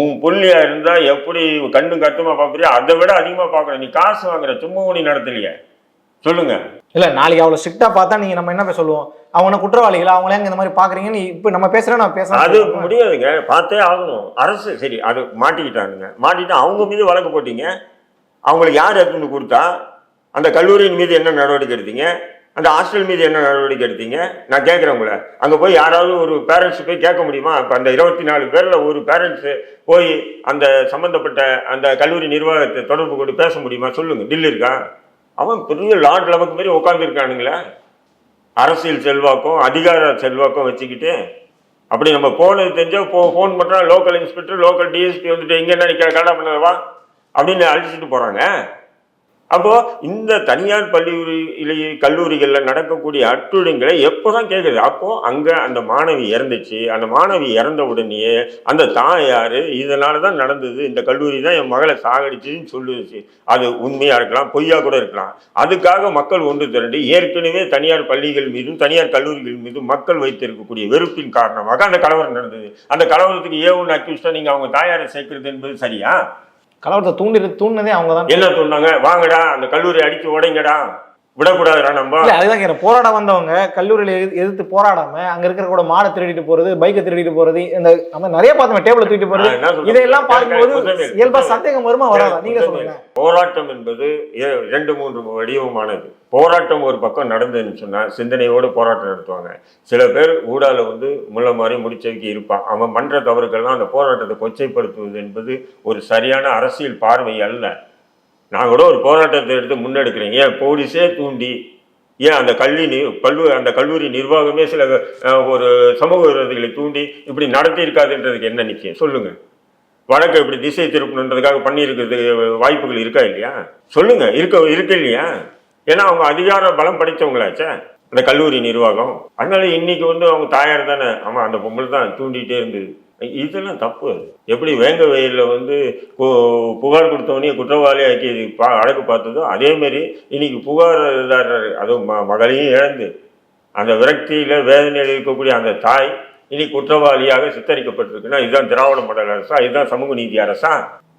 உன் புள்ளியா இருந்தா எப்படி கண்ணும் கட்டுமா பார்க்குறியோ அதை விட அதிகமா பார்க்கற நீ காசு வாங்குற சும்மா நீ நடத்தலையே. சொல்லுங்க. இல்ல நாளைக்கு அவ்வளவு ஸ்ட்ரிக்டா பார்த்தா நீங்க நம்ம என்ன சொல்லுவோம்? அவங்க குற்றவாளிகளா? அவங்கள இந்த மாதிரி பாக்குறீங்கன்னு இப்ப நம்ம பேசுறோம் நான் அது பேசுறேன் முடியாதுங்க. பார்த்தே ஆகணும். அரசு சரி அது மாட்டிக்கிட்டானுங்க. மாட்டிட்டு அவங்க மீது வழக்கு போட்டீங்க. அவங்களுக்கு யார் எடுத்துன்னு கொடுத்தா அந்த கல்லூரியின் மீது என்ன நடவடிக்கை எடுத்தீங்க? அந்த ஹாஸ்டல் மீது என்ன நடவடிக்கை எடுத்தீங்க? நான் கேட்குறேன் உங்களை. அங்கே போய் யாராவது ஒரு பேரண்ட்ஸ் போய் கேட்க முடியுமா? இப்போ அந்த இருபத்தி நாலு பேரில் ஒரு பேரண்ட்ஸு போய் அந்த சம்மந்தப்பட்ட அந்த கல்லூரி நிர்வாகத்தை தொடர்பு கொண்டு பேச முடியுமா? சொல்லுங்க. டில் இருக்கா? அவன் பெரிய லார்ட் லெவலுக்கு மாதிரி உட்காந்துருக்கானுங்களே அரசியல் செல்வாக்கும் அதிகார செல்வாக்கும் வச்சுக்கிட்டு அப்படி நம்ம போனது தெரிஞ்சால் போ ஃபோன் பண்ணுறான் லோக்கல் இன்ஸ்பெக்டர் லோக்கல் டிஎஸ்பி வந்துட்டு எங்கே என்ன நிற்கிற கடா பண்ணவா? அப்படின்னு அழைச்சிட்டு போகிறாங்க அப்போ இந்த தனியார் பள்ளி கல்லூரிகளில் நடக்கக்கூடிய அட்டுழியங்களை எப்போ தான் கேட்குது அப்போ அங்கே அந்த மாணவி இறந்துச்சு. அந்த மாணவி இறந்த உடனேயே அந்த தாயார் இதனால தான் நடந்தது. இந்த கல்லூரி தான் என் மகளை சாகடிச்சுன்னு சொல்லுச்சு. அது உண்மையாக இருக்கலாம் பொய்யா கூட இருக்கலாம். அதுக்காக மக்கள் ஒன்று திரண்டு ஏற்கனவே தனியார் பள்ளிகள் மீதும் தனியார் கல்லூரிகள் மீதும் மக்கள் வைத்திருக்கக்கூடிய வெறுப்பின் காரணமாக அந்த கலவரம் நடந்தது. அந்த கலவரத்துக்கு ஏ ஒன்று அக்யூஸ்டாக நீங்கள் அவங்க தாயாரை சேர்க்கிறது என்பது சரியா? கலவரத்தை தூண்டி தூண்டினதே அவங்க தான் என்ன சொன்னாங்க வாங்கடா அந்த கல்லூரி அடிச்சு உடைங்கடா. விடக்கூடாதுடா நம்ம. அதுதான் போராட வந்தவங்க கல்லூரியில எதிர்த்து- போராடாம அங்க இருக்கிற கூட மாடை திருடிட்டு போறது பைக்கை திருடிட்டு போறது இந்த நம்ம நிறைய பார்த்தோம் டேபிள தூக்கிட்டு போறது? இதையெல்லாம் பார்க்கும்போது இயல்பா. சந்தேகம் வருமா வராதா? நீங்க. சொல்லுங்க. போராட்டம் என்பது ரெண்டு மூன்று வடிவமானது. போராட்டம் ஒரு பக்கம் நடந்ததுன்னு சொன்னா சிந்தனையோடு போராட்டம் நடத்துவாங்க. சில பேர் ஊடால வந்து முள்ள மாதிரி முடிச்சவைக்கு இருப்பான். அவன் பண்ற தவறுகள்லாம் அந்த போராட்டத்தை கொச்சைப்படுத்துவது என்பது ஒரு சரியான அரசியல் பார்வை அல்ல. நான் கூட ஒரு போராட்டத்தை எடுத்து முன்னெடுக்கிறேன். ஏன் போலீஸே தூண்டி ஏன் அந்த கல்வி நி பல்லு அந்த கல்லூரி நிர்வாகமே சில ஒரு சமூக விரோதிகளை தூண்டி இப்படி நடத்தி இருக்காதுன்றதுக்கு என்ன நிச்சயம்? சொல்லுங்க. வழக்கை இப்படி திசை திருப்பணுன்றதுக்காக பண்ணியிருக்கிறது வாய்ப்புகள் இருக்கா இல்லையா? சொல்லுங்க. இருக்க இருக்கு இல்லையா? ஏன்னா அவங்க அதிகார பலம் படித்தவங்களாச்சே அந்த கல்லூரி நிர்வாகம். அதனால இன்னைக்கு வந்து அவங்க தாயார் தானே. ஆமாம் அந்த பொம்பளை தான் தூண்டிகிட்டே இருந்தது. இதெல்லாம் தப்பு அது. எப்படி வேங்க வெயிலில் வந்து புகார் கொடுத்தவனே குற்றவாளி ஆக்கி பா அழகு பார்த்ததோ அதேமாரி இன்னைக்கு புகார்தாரர் அதுவும் ம மகளையும் இழந்து அந்த விரக்தியில் வேதனையில் இருக்கக்கூடிய அந்த தாய் இனி குற்றவாளியாக சித்தரிக்கப்பட்டிருக்குன்னா இதுதான் திராவிட மாடல் அரசா இதுதான் சமூக நீதி அரசா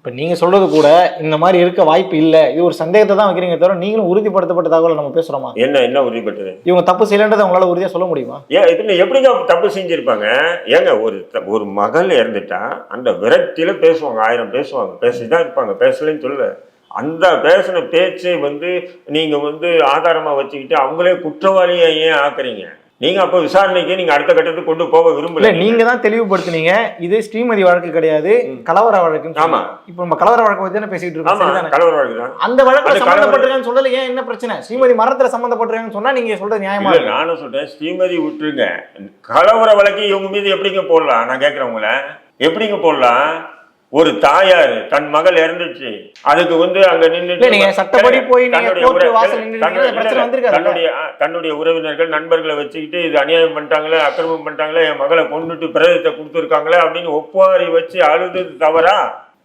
இப்ப நீங்க சொல்றது கூட இந்த மாதிரி இருக்க வாய்ப்பு இல்ல. இது ஒரு சந்தேகத்தை தான் வைக்கிறீங்க தவிர நீங்களும் உறுதிப்படுத்தப்பட்ட தகவலை நம்ம பேசுறோமா? என்ன என்ன உறுதிப்பட்டது இவங்க தப்பு செய்யலன்றதை உங்களால உறுதியா சொல்ல முடியுமா? ஏன் இதுல எப்படிங்க தப்பு செஞ்சிருப்பாங்க? ஏங்க ஒரு ஒரு மகள் இறந்துட்டா அந்த விரக்தியில பேசுவாங்க ஆயிரம் பேசுவாங்க. பேசிதான் இருப்பாங்க பேசலன்னு சொல்லல. அந்த பேசின பேச்சை வந்து நீங்க வந்து ஆதாரமா வச்சுக்கிட்டு அவங்களே குற்றவாளியை ஏன் ஆக்குறீங்க? நீங்க அப்ப விசாரணைக்கு நீங்க அடுத்த கட்டத்துக்கு கொண்டு போக விரும்பல நீங்க தான் தெளிவுபடுத்துனீங்க. இது ஸ்ரீமதி வழக்கு கிடையாது கலவர வழக்குன்னு ஆமா. இப்ப நம்ம கலவர வழக்கு பத்தி தானே பேசிட்டு இருக்கோம்? கலவர அந்த வழக்குல அந்த கலவர- சம்பந்தப்பட்டிருக்கான்னு சொல்லல ஏன் என்ன பிரச்சனை? ஸ்ரீமதி மரணத்துல சம்பந்தப்பட்டிருக்கான்னு சொன்னா நீங்க சொல்றது நியாயமா. நானும் சொல்றேன் ஸ்ரீமதி விட்டுருங்க. கலவர வழக்கு இவங்க மீது எப்படிங்க போடலாம்? நான் கேட்கிறேன் உங்களை. எப்படிங்க போடலாம்? ஒரு தாயார் தன் மகள் இறந்துச்சு. அதுக்கு வந்து அங்க நீங்க சட்டப்படி போய் தன்னுடைய தன்னுடைய- நின்று தன்னுடைய தன்னுடைய உறவினர்கள் நண்பர்களை வச்சுக்கிட்டு இது அநியாயம் பண்ணிட்டாங்களே அக்கிரமம் பண்ணிட்டாங்களே என் மகளை கொண்டுட்டு பிரதத்தை கொடுத்துருக்காங்களே அப்படின்னு ஒப்பாரி வச்சு அழுது தவறா?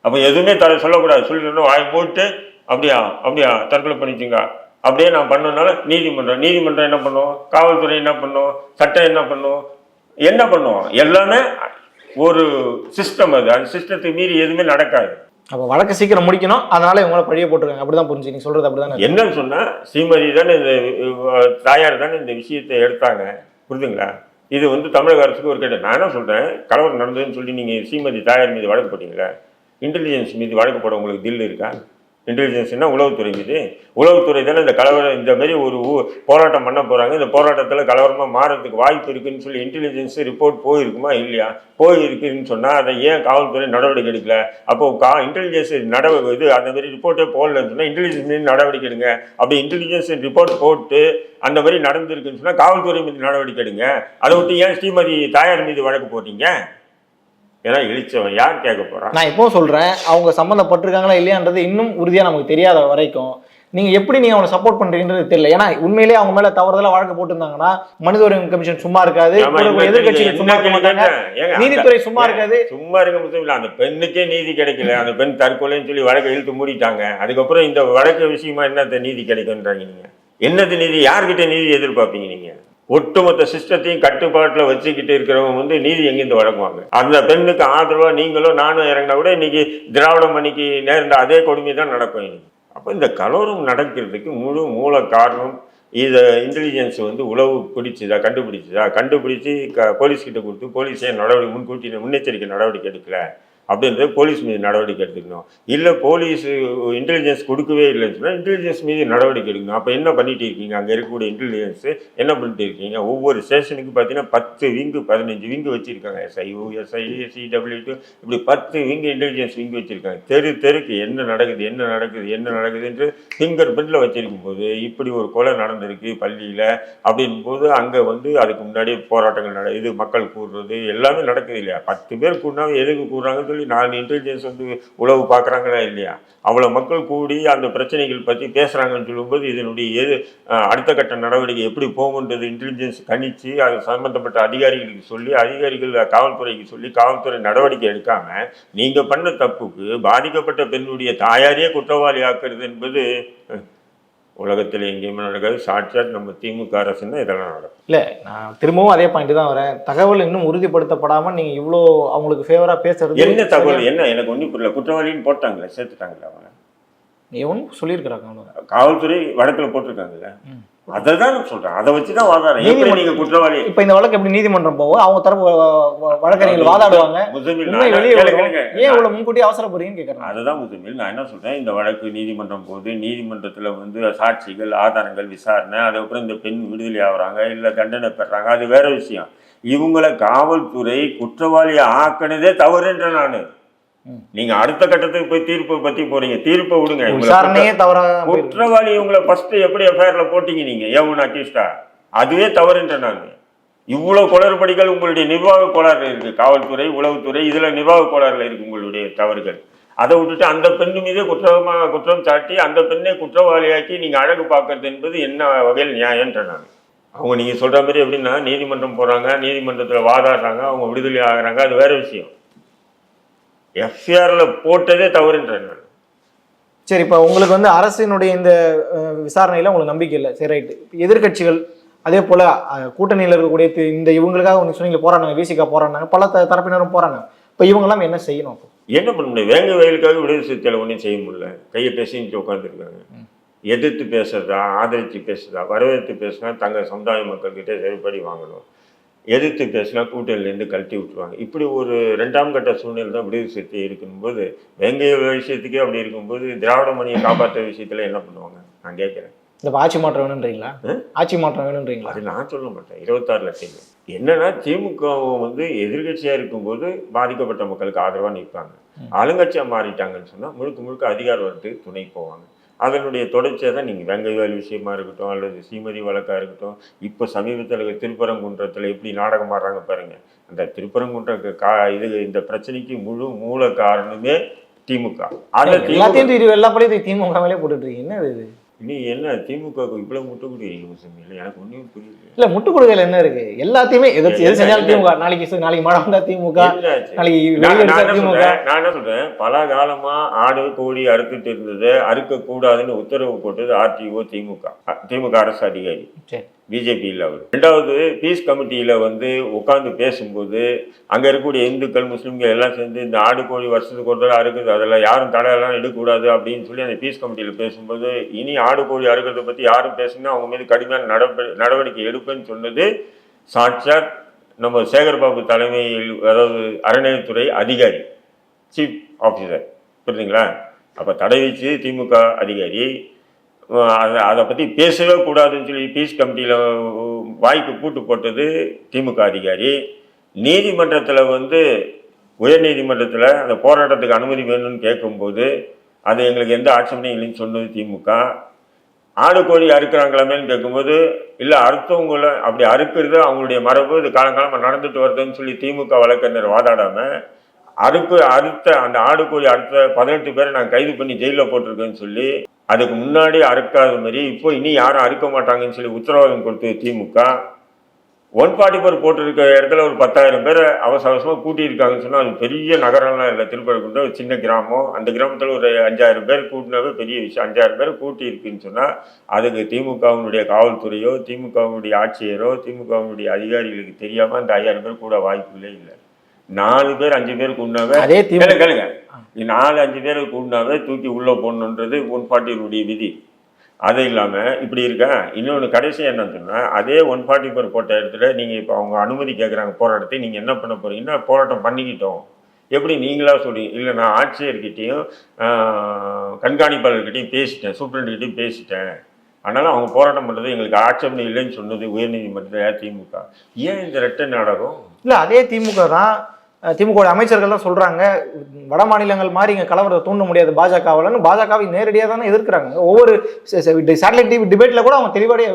அப்போ எதுவுமே தர சொல்லக்கூடாது. சொல்லிட்டு வாய் போட்டு அப்படியா அப்படியா தற்கொலை பண்ணிச்சுங்க. அப்படியே நான் பண்ணனால நீதிமன்றம் நீதிமன்றம் என்ன பண்ணும்? காவல்துறை என்ன பண்ணும்? சட்டம் என்ன பண்ணும்? என்ன பண்ணும்? எல்லாமே ஒரு சிஸ்டம் அது. அந்த சிஸ்டத்தை மீறி எதுவுமே நடக்காது. அப்போ வழக்கு சீக்கிரம் முடிக்கணும். அதனால இவங்கள பழிய போட்டுருக்காங்க. அப்படிதான் புரிஞ்சு நீங்க சொல்றது அப்படிதானே? என்னன்னு சொன்னா ஸ்ரீமதி தானே இந்த தாயார் தானே இந்த விஷயத்தை எடுத்தாங்க. புரிதுங்களா இது வந்து தமிழக அரசுக்கு ஒரு கேட்ட நான் என்ன சொல்றேன்? கலவரம் நடந்ததுன்னு சொல்லி நீங்க ஸ்ரீமதி தாயார் மீது வழக்கு போட்டீங்களா? இன்டெலிஜென்ஸ் மீது வழக்கு போட உங்களுக்கு தில் இருக்கா? இன்டெலிஜென்ஸ்னா உளவுத்துறை மீது. உளவுத்துறை தானே இந்த கலவரம் இந்த மாதிரி ஒரு ஊ- போராட்டம் பண்ண போகிறாங்க இந்த போராட்டத்தில் கலவரமாக மாறதுக்கு வாய்ப்பு இருக்குன்னு சொல்லி இன்டெலிஜென்ஸ் ரிப்போர்ட் போயிருக்குமா இல்லையா? போயிருக்குன்னு சொன்னால் அதை ஏன் காவல்துறை நடவடிக்கை எடுக்கல? அப்போ கா இன்டெலிஜென்ஸ் நடவடிக்கை இது அந்த மாதிரி ரிப்போர்ட்டே போடலன்னு சொன்னால் இன்டெலிஜென்ஸ் மீது நடவடிக்கை எடுங்க. அப்படி இன்டெலிஜென்ஸ் ரிப்போர்ட் போட்டு அந்த மாதிரி நடந்திருக்குன்னு சொன்னால் காவல்துறை மீது நடவடிக்கை எடுங்க. அதை விட்டு ஏன் ஸ்ரீமதி தாயார் மீது வழக்கு போட்டீங்க? ஏன்னா இழிச்சவன் யார் கேட்க போறான் நான் இப்போ சொல்றேன்? அவங்க சம்மந்தப்பட்டிருக்காங்களா இல்லையான்றது இன்னும் உறுதியா நமக்கு தெரியாத வரைக்கும். நீங்க எப்படி நீங்க அவனை சப்போர்ட் பண்றீங்கன்றது தெரியல. ஏன்னா உண்மையிலேயே அவங்க மேல தவறுதலா வழக்கு போட்டிருந்தாங்கன்னா மனித உரிமை கமிஷன் சும்மா இருக்காது. எதிர்க்கட்சிகள் சும்மா இருக்க என்ன மாட்டாங்க. நீதித்துறை சும்மா இருக்காது. சும்மா இருக்க மட்டும் இல்ல அந்த பெண்ணுக்கே நீதி கிடைக்கல. அந்த பெண் தற்கொலைன்னு சொல்லி வழக்கை இழுத்து மூடிட்டாங்க. அதுக்கப்புறம் இந்த வழக்கு விஷயமா என்னத்த நீதி கிடைக்குன்றாங்க நீங்க? என்னது நீதி யார்கிட்ட நீதி எதிர்பார்ப்பீங்க நீங்க? ஒட்டுமொத்த சிஸ்டத்தையும் கட்டுப்பாட்டில் வச்சுக்கிட்டு இருக்கிறவங்க வந்து நீதி எங்கேருந்து வழங்குவாங்க? அந்த பெண்ணுக்கு ஆதரவாக நீங்களும் நானும் இறங்கினா கூட இன்னைக்கு திராவிட மணிக்கு நேர்ந்த அதே கொடுமை தான் நடக்கும் இன்னைக்கு. அப்போ இந்த கலோரம் நடக்கிறதுக்கு முழு மூல காரணம் இதை இன்டெலிஜென்ஸ் வந்து உளவு பிடிச்சதா கண்டுபிடிச்சதா? கண்டுபிடிச்சி க போலீஸ்கிட்ட கொடுத்து போலீஸே நடவடிக்கை முன்கூட்டி முன்னெச்சரிக்கை நடவடிக்கை எடுக்கல. அப்படின்றது போலீஸ் மீது நடவடிக்கை எடுத்துக்கணும். இல்லை போலீஸ் இன்டெலிஜென்ஸ் கொடுக்கவே இல்லைன்னு சொன்னால் இன்டெலிஜென்ஸ் மீது நடவடிக்கை எடுக்கணும். அப்போ என்ன பண்ணிட்டு இருக்கீங்க? அங்கே இருக்கக்கூடிய இன்டெலிஜென்ஸ் என்ன பண்ணிட்டு இருக்கீங்க? ஒவ்வொரு ஸ்டேஷனுக்கு பார்த்தீங்கன்னா பத்து விங்கு பதினஞ்சு விங்கு வச்சிருக்காங்க. எஸ்ஐஓ எஸ்ஐ சிடபிள்யூ இப்படி பத்து விங்கு இன்டெலிஜென்ஸ் விங்கு வச்சிருக்காங்க. தெரு தெருக்கு என்ன நடக்குது என்ன நடக்குது என்ன நடக்குதுன்ட்டு ஃபிங்கர் பிரிண்டில் வச்சிருக்கும் போது இப்படி ஒரு கொலை நடந்திருக்கு பள்ளியில் அப்படின் போது அங்கே வந்து அதுக்கு முன்னாடியே போராட்டங்கள் நட இது மக்கள் கூடுறது எல்லாமே நடக்குது இல்லையா? பத்து பேர் கூடினா எதுக்கு கூடுறாங்கன்னு சொல்லி நான் இன்டெலிஜென்ஸ் வந்து உளவு பார்க்குறாங்களா இல்லையா? அவ்வளோ மக்கள் கூடி அந்த பிரச்சனைகள் பற்றி பேசுகிறாங்கன்னு சொல்லும்போது இதனுடைய எது அடுத்த கட்ட நடவடிக்கை எப்படி போகுன்றது இன்டெலிஜென்ஸ் கணிச்சு அது சம்மந்தப்பட்ட அதிகாரிகளுக்கு சொல்லி அதிகாரிகள் காவல்துறைக்கு சொல்லி காவல்துறை நடவடிக்கை எடுக்காமல் நீங்கள் பண்ண தப்புக்கு பாதிக்கப்பட்ட பெண்ணுடைய தாயாரையே குற்றவாளி ஆக்குறது என்பது உலகத்தில் எங்கேயுமே நடக்காது. சாட்சாத் நம்ம திமுக அரசுன்னா இதெல்லாம் நடக்கும். இல்ல நான் திரும்பவும் அதே பாயிண்ட் தான் வரேன். தகவல் இன்னும் உறுதிப்படுத்தப்படாம நீங்க இவ்வளோ அவங்களுக்கு ஃபேவரா பேசுறது என்ன தகவல்? என்ன? எனக்கு ஒன்றும் புரியல. குற்றவாளின்னு போட்டாங்களே சேர்த்துட்டாங்களே அவங்க எவனும் சொல்லியிருக்கிறாங்க அவ்வளோ காவல்துறை வழக்கில் போட்டிருக்காங்கல்ல? ம். அதை தான் சொல்றேன். அதை வச்சு தான் வாதாடுறேன் நீதிமன்றம் நீங்க குற்றவாளி இப்போ இந்த வழக்கு எப்படி நீதிமன்றம் போகும் அவங்க தரப்பு வழக்கறிஞர்கள் வாதாடுவாங்க. வெளியே. ஏன் இவ்வளவு முன்கூட்டி அவசரப்படுறீங்கன்னு கேட்கறேன் அதுதான் முதுமில் நான் என்ன சொல்றேன்? இந்த வழக்கு நீதிமன்றம் போகுது நீதிமன்றத்துல வந்து சாட்சிகள் ஆதாரங்கள் விசாரணை அதுக்கப்புறம் இந்த பெண் விடுதலை ஆகுறாங்க இல்ல தண்டனை பெறாங்க அது வேற விஷயம். இவங்களை காவல்துறை குற்றவாளியை ஆக்கினதே தவறுன்ற நானு. நீங்க அடுத்த கட்டத்துக்கு போய் தீர்ப்பை பத்தி போறீங்க. தீர்ப்பை விடுங்க. விசாரணையே தவறா குற்ற- குற்றவாளி இவங்களை ஃபர்ஸ்ட் எப்படி எஃப்ஐஆர்ல போட்டீங்க நீங்க? ஏவன் அக்யூஸ்டா அதுவே தவறுன்ற நான். இவ்வளவு குளறுபடிகள் உங்களுடைய நிர்வாக கோளாறுல இருக்கு. காவல்துறை உளவுத்துறை இதுல நிர்வாக கோளாறுல இருக்கு உங்களுடைய தவறுகள். அதை விட்டுட்டு அந்த பெண்ணு மீதே குற்றமா குற்றம் சாட்டி அந்த பெண்ணை குற்றவாளியாக்கி நீங்க அழகு பார்க்கறது என்பது என்ன வகையில் நியாயன்ற நான். அவங்க நீங்க சொல்ற மாதிரி எப்படின்னா நீதிமன்றம் போறாங்க நீதிமன்றத்துல வாதாடுறாங்க அவங்க விடுதலை ஆகுறாங்க அது வேற விஷயம். எஃப்ஐஆர்ல போட்டதே தவறுன்ற நான் சரி இப்போ உங்களுக்கு வந்து அரசினுடைய இந்த விசாரணையில உங்களுக்கு நம்பிக்கை இல்லை. சரி ரைட்டு. எதிர்க்கட்சிகள் அதே போல கூட்டணியில் இருக்கக்கூடிய இந்த இவங்களுக்காக ஒன்று சொன்னீங்க போறாங்க விசிகா போறாங்க பல த- தரப்பினரும் போறாங்க இப்போ இவங்கெல்லாம் என்ன செய்யணும் அப்போ? என்ன பண்ண முடியும்? வேங்க வயலுக்காக விடுதலை சிறுத்தையில் ஒன்றும் செய்ய முடியல. கையை பேசிட்டு உட்காந்துருக்காங்க எதிர்த்து பேசுறதா ஆதரித்து பேசுறதா வரவேற்று பேசினா தங்க சமுதாய மக்கள்கிட்ட செருப்படி வாங்கணும். எதிர்த்து பேசினா கூட்டணிலேருந்து கழட்டி விட்டுருவாங்க. இப்படி ஒரு ரெண்டாம் கட்ட சூழ்நிலை தான் விடுதலை சிறுத்தை இருக்கும்போது வேங்க விஷயத்துக்கே அப்படி இருக்கும்போது திராவிட மணியை காப்பாற்ற விஷயத்துல என்ன பண்ணுவாங்க? நான் கேட்குறேன். இந்த ஆட்சி மாற்றம் வேணுன்றீங்களா? ஆட்சி மாற்றம் வேணுன்றீங்களா அது நான் சொல்ல மாட்டேன். இருபத்தாறு லட்சம் என்னன்னா திமுக வந்து எதிர்கட்சியா இருக்கும்போது பாதிக்கப்பட்ட மக்களுக்கு ஆதரவா நிற்பாங்க. ம். ஆளுங்கட்சியா மாறிட்டாங்கன்னு சொன்னா முழுக்க முழுக்க அதிகார வரத்துக்கு துணை போவாங்க. அதனுடைய தொடர்ச்சியாக தான் நீங்கள் வெங்கைவேல் விஷயமா இருக்கட்டும் அல்லது ஸ்ரீமதி வழக்கா இருக்கட்டும் இப்போ சமீபத்தில் திருப்பரங்குன்றத்தில் எப்படி நாடகம் ஆடுறாங்க பாருங்க. அந்த திருப்பரங்குன்ற கா இது இந்த பிரச்சனைக்கு முழு மூல காரணமே திமுக. திமுக எல்லாத்தையும் திமுக மேலே போட்டுட்டு இருக்கீங்க. என்ன இது? நீ என்ன திமுகவுக்கு இவ்வளவு முட்டை இல்லை எனக்கு ஒன்றும் புரியல. இல்ல முட்டு கொடுக்கல என்ன இருக்கு? எல்லாத்தையுமே எது எது செஞ்சாலும் திமுக. நாளைக்கு நாளைக்கு மழை வந்தா திமுக? நாளைக்கு நான் என்ன திமுக. சொல்றேன்? பல காலமா ஆடு கோழி அறுத்துட்டு இருந்தது. அறுக்க கூடாதுன்னு உத்தரவு போட்டது ஆர்டிஓ திமுக. திமுக அரசு அதிகாரி. சரி. பிஜேபியில் அவர். ரெண்டாவது பீஸ் கமிட்டியில் வந்து உட்காந்து பேசும்போது அங்கே இருக்கக்கூடிய இந்துக்கள் முஸ்லீம்கள் எல்லாம் சேர்ந்து இந்த ஆடு கோழி வருஷத்துக்கு ஒரு தடவை அறுக்குது அதெல்லாம் யாரும் தடையெல்லாம் எடுக்கக்கூடாது அப்படின்னு சொல்லி அந்த பீஸ் கமிட்டியில் பேசும்போது இனி ஆடு கோழி அறுக்கிறத பற்றி யாரும் பேசுனா அவங்க மீது கடுமையான நடவ- நடவடிக்கை எடுப்பேன்னு சொன்னது சாட்சாத் நம்ம சேகர்பாபு தலைமையில் அதாவது அறநிலையத்துறை அதிகாரி சீஃப் ஆஃபீஸர் புரியுதுங்களா? அப்போ தடை வச்சு திமுக அதிகாரி. அதை அதை பற்றி பேசவே கூடாதுன்னு சொல்லி பீஸ் கமிட்டியில் வாய்க்கு கூட்டு போட்டது திமுக அதிகாரி. நீதிமன்றத்தில் வந்து உயர்நீதிமன்றத்தில் அந்த போராட்டத்துக்கு அனுமதி வேணும்னு கேட்கும்போது அது எங்களுக்கு எந்த ஆட்சேபனையும் இல்லைன்னு சொன்னது திமுக. ஆடு கோழி அறுக்கிறாங்களாமேன்னு கேட்கும்போது இல்லை அறுத்தவங்களை அப்படி அறுக்கிறது அவங்களுடைய மரபு இது காலங்காலமாக நடந்துட்டு வருதுன்னு சொல்லி திமுக வழக்கறிஞர் வாதாடாமல் அறுப்பு அறுத்த அந்த ஆடு கோழி அறுத்த பதினெட்டு பேரை நான் கைது பண்ணி ஜெயிலில் போட்டிருக்கேன்னு சொல்லி அதுக்கு முன்னாடி அறுக்காத மாதிரி இப்போ இனி யாரும் அறுக்க மாட்டாங்கன்னு சொல்லி உத்தரவாதம் கொடுத்தது திமுக. ஒன் ஃபார்ட்டி ஃபோர் போட்டிருக்க இடத்துல ஒரு பத்தாயிரம் பேரை அவசர அவசரமாக கூட்டியிருக்காங்கன்னு சொன்னால் அது பெரிய நகரம்லாம் இல்லை. திருப்பரங்குன்றம் ஒரு சின்ன கிராமம். அந்த கிராமத்தில் ஒரு அஞ்சாயிரம் பேர் கூட்டினாவே பெரிய விஷயம். அஞ்சாயிரம் பேர் கூட்டியிருக்குன்னு சொன்னால் அதுக்கு திமுகவினுடைய காவல்துறையோ திமுகவினுடைய ஆட்சியரோ திமுகவினுடைய அதிகாரிகளுக்கு தெரியாமல் அந்த ஐயாயிரம் பேர் கூட வாய்ப்புகளே இல்லை. நாலு பேர் அஞ்சு பேர் அதே திமுக கேளுங்க நாலு அஞ்சு பேரை கூட்டினாவே தூக்கி உள்ளே போடணுன்றது ஒன் ஃபார்ட்டியினுடைய விதி. அது இல்லாமல் இப்படி இருக்கா. இன்னொன்று கடைசி என்னன்னு சொன்னால் அதே ஒன் ஃபார்ட்டி ஃபோர் போட்ட இடத்துல நீங்கள் இப்போ அவங்க அனுமதி கேட்குறாங்க போராட்டத்தை நீங்கள் என்ன பண்ண போறீங்கன்னா போராட்டம் பண்ணிக்கிட்டோம். எப்படி நீங்களா சொல்றீங்க இல்லை நான் ஆட்சியர்கிட்டையும் கண்காணிப்பாளர்கிட்டையும் பேசிட்டேன் சூப்பரண்ட்கிட்டையும் பேசிட்டேன். அதனால் அவங்க போராட்டம் பண்ணுறது எங்களுக்கு ஆட்சேபனை இல்லைன்னு சொன்னது உயர்நீதிமன்றத்தில் திமுக ஏன் இந்த ரெட்டை நாடகம்? இல்ல அதே திமுக தான் திமுக அமைச்சர்கள் தான் சொல்றாங்க வட மாநிலங்கள் மாதிரி இங்க கலவரத்தை தூண்ட முடியாது பாஜகவாலன்னு பாஜகவை நேரடியாக தானே எதிர்க்கிறாங்க ஒவ்வொரு சேட்டலைட் டிவி டிபேட்ல கூட அவங்க தெளிவாடைய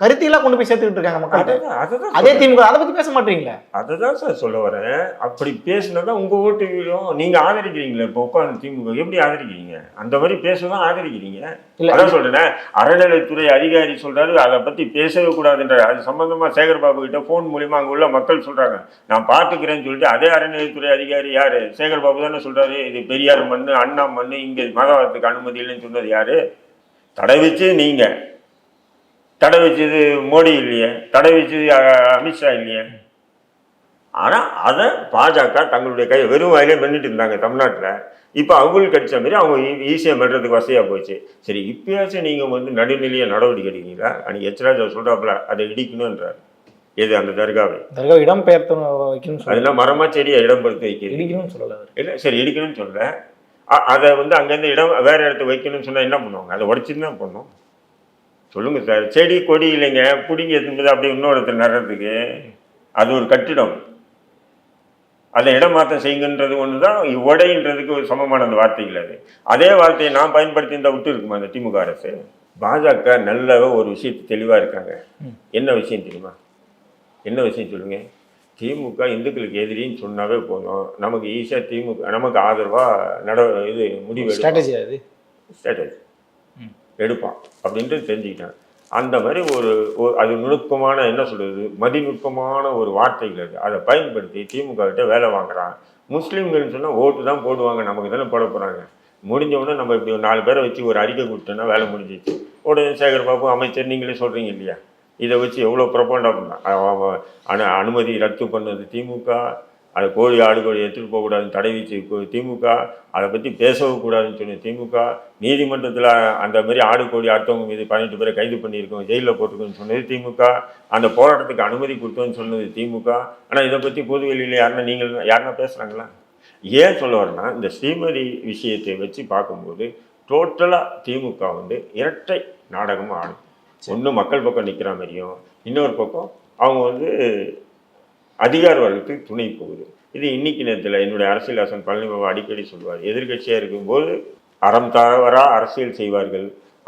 கருத்தியெல்லாம் கொண்டு போய் சேர்த்துக்கிட்டு இருக்காங்க அதுதான் அதுதான் அதே திமுக அதை பத்தி பேச மாட்டீங்களா? அதை தான் சார் சொல்ல வரேன். அப்படி பேசினா உங்க ஓட்டு விழும் நீங்க ஆதரிக்கிறீங்களே இப்போ உட்காந்து திமுக எப்படி ஆதரிக்கிறீங்க? அந்த மாதிரி பேசதான் ஆதரிக்கிறீங்க. அதான் சொல்றேன் அறநிலைத்துறை அதிகாரி சொல்றாரு அதை பத்தி பேசவே கூடாதுன்ற அது சம்பந்தமா சேகர் பாபு கிட்ட போன் மூலியமா அங்க உள்ள மக்கள் சொல்றாங்க. நான் பாத்துக்கிறேன்னு சொல்லிட்டு அதே அறநிலைத்துறை அதிகாரி யாரு? சேகர் பாபு தானே சொல்றாரு இது பெரியார் மண்ணு அண்ணா மண்ணு இங்க மதவாதத்துக்கு அனுமதி இல்லைன்னு சொன்னது யாரு? தடை வச்சு நீங்க. தடை வச்சது மோடி இல்லையே தடை வச்சது அமித்ஷா இல்லையே. ஆனால் அதை பாஜக தங்களுடைய கை வெறும் வாயிலே பண்ணிட்டு இருந்தாங்க தமிழ்நாட்டில். இப்போ அவங்களுக்கு கிடைச்ச மாதிரி அவங்க ஈஸியாக பண்ணுறதுக்கு வசதியாக போச்சு. சரி இப்பயாச்சும் நீங்கள் வந்து நடுநிலையை நடவடிக்கை எடுக்கிறீங்களா? அன்னைக்கு எச்ராஜா சொல்கிறாப்புல அதை இடிக்கணுன்றார் எது அந்த தர்காவை? தர்கா இடம் பெயர்த்து அதெல்லாம் மரமா செடியை இடம்பெடுத்து வைக்கிறது? இடிக்கணும்னு சொல்லல. இல்லை சரி இடிக்கணும்னு சொல்ல அ- அதை வந்து அங்கேருந்து இடம் வேற இடத்துல வைக்கணும்னு சொன்னால் என்ன பண்ணுவாங்க? அதை உடச்சிட்டு தான் பண்ணும் சொல்லுங்க சார். செடி கொடி இல்லைங்க. பிடிங்கி எடுத்தும்போது அப்படியே இன்னொரு இடத்துல நடுறதுக்கு அது ஒரு கட்டிடம். அதை இடமாற்றம் செய்யுங்கன்றது ஒன்று தான் உடைன்றதுக்கு ஒரு சமமான அந்த வார்த்தைகள் அது. அதே வார்த்தையை நான் பயன்படுத்தி இருந்தால் விட்டு இருக்குமா அந்த திமுக அரசு? பாஜக நல்ல ஒரு விஷயத்து தெளிவாக இருக்காங்க. என்ன விஷயம் தெரியுமா? என்ன விஷயம் சொல்லுங்க? திமுக இந்துக்களுக்கு எதிரின்னு சொன்னாவே போதும். நமக்கு ஈஸியாக திமுக நமக்கு ஆதரவாக நட இது முடிவு. ஸ்ட்ராட்டஜி அது? ஸ்ட்ராட்டஜி எடுப்பான் அப்படின்ட்டு தெரிஞ்சுக்கிட்டேன் அந்த மாதிரி ஒரு அது நுணுக்கமான என்ன சொல்கிறது மதிநுட்பமான ஒரு வார்த்தைகள் அது. அதை பயன்படுத்தி திமுககிட்ட வேலை வாங்குறான் முஸ்லீம்கள்னு சொன்னால் ஓட்டு தான் போடுவாங்க நமக்கு தானே போட போகிறாங்க முடிஞ்சவொடனே நம்ம இப்படி ஒரு நாலு பேரை வச்சு ஒரு அறிக்கை கொடுத்தோன்னா வேலை முடிஞ்சிச்சு உடனே சேகர் பாபு அமைச்சர் நீங்களே சொல்கிறீங்க இல்லையா? இதை வச்சு எவ்வளோ ப்ரொபண்டா பண்ணான் அனுமதி ரத்து பண்ணது திமுக அது கோழி ஆடு கோழி எடுத்துகிட்டு போகக்கூடாதுன்னு தடை வச்சு திமுக அதை பற்றி பேசவும் கூடாதுன்னு சொன்ன திமுக நீதிமன்றத்தில் அந்த மாதிரி ஆடு கோழி அடுத்தவங்க மீது பதினெட்டு பேரை கைது பண்ணியிருக்கோம் ஜெயிலில் போட்டிருக்கோன்னு சொன்னது திமுக. அந்த போராட்டத்துக்கு அனுமதி கொடுத்தோன்னு சொன்னது திமுக. ஆனால் இதை பற்றி பொதுவெளியில் யாருன்னா நீங்கள் யாருன்னா பேசுகிறாங்களா ஏன் சொல்ல வரேன்னா இந்த ஸ்ரீமதி விஷயத்தை வச்சு பார்க்கும்போது டோட்டலாக திமுக வந்து இரட்டை நாடகமாக ஆடும் ஒன்று மக்கள் பக்கம் நிற்கிற மாதிரியும் இன்னொரு பக்கம் அவங்க வந்து அதிகார வர்க்கத்துக்கு துணை போகுது. இது இன்னைக்கு நேரத்தில் என்னுடைய அரசியல் ஆசன் பழனிபாபு அடிக்கடி சொல்வார். எதிர்க்கட்சியாக இருக்கும்போது அறம் தவறா அரசியல் செய்வார்கள்.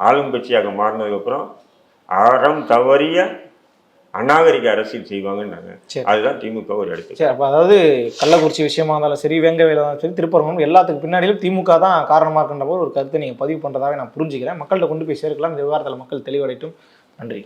ஆளும் கட்சியாக மாறினதுக்கப்புறம் அறம் தவறிய அநாகரிக அரசியல் செய்வாங்கன்னாங்க. சரி. அதுதான் திமுக ஒரு இடத்துக்கு சரி அப்போ அதாவது கள்ளக்குறிச்சி விஷயமா இருந்தாலும் சரி வேங்க வேலை இருந்தாலும் சரி திருப்பரங்குன்றம் எல்லாத்துக்கு பின்னாடியும் திமுக தான் காரணமாக இருக்கின்ற போது ஒரு கருத்தை நீங்கள் பதிவு பண்ணுறதாவே நான் புரிஞ்சுக்கிறேன். மக்கள்கிட்ட கொண்டு போய் சேர்க்கலாம். இந்த விவகாரத்தில் மக்கள் தெளிவடையட்டும். நன்றி.